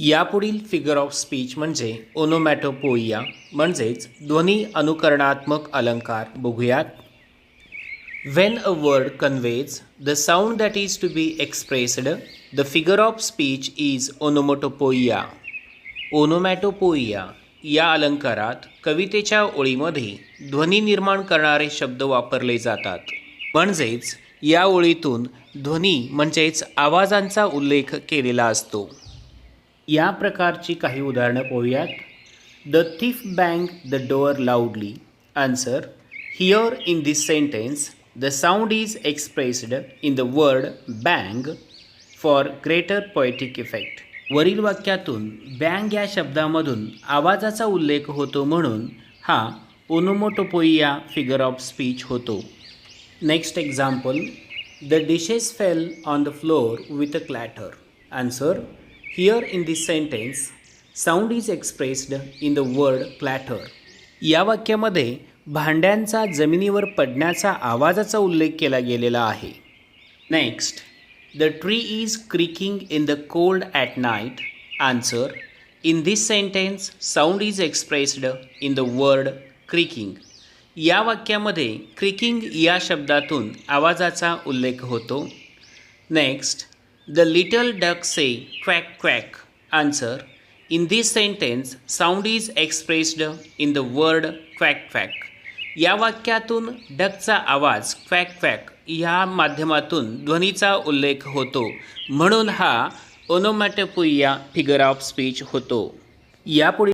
यापुढील figure of speech म्हणजे ओनोमॅटोपोइया म्हणजेच ध्वनी अनुकरणात्मक अलंकार. बघूयात. When a word conveys the sound that is to be expressed the figure of speech is onomatopoeia onomatopoeia या अलंकारात कवितेच्या ओळीमध्ये ध्वनी निर्माण करणारे शब्द वापरले जातात. म्हणजेच या ओळीतून ध्वनी म्हणजेच आवाजांचा उल्लेख केलेला असतो. या प्रकारची काही उदाहरणं पाहूयात. The thief bang the door loudly answer here in this sentence the sound is expressed in the word bang for greater poetic effect वरील वाक्यातून बँग या शब्दामधून आवाजाचा उल्लेख होतो म्हणून हा ओनोमोटोपोइया फिगर ऑफ स्पीच होतो. Next example the dishes fell on the floor with a clatter answer here in this sentence sound is expressed in the word clatter या वाक्यामध्ये भांड्यांचा जमिनीवर पडण्याचा आवाजाचा उल्लेख केला गेलेला आहे. Next the tree is creaking in the cold at night answer in this sentence sound is expressed in the word creaking या वाक्यामध्ये क्रिकिंग या शब्दातून आवाजाचा उल्लेख होतो. Next the little duck say quack quack answer in this sentence sound is expressed in the word quack quack या वाक्यातून डकचा आवाज क्वॅक क्वॅक ह्या माध्यमातून ध्वनीचा उल्लेख होतो. म्हणून हा ओनोमॅटोपुया फिगर ऑफ स्पीच होतो. यापुढे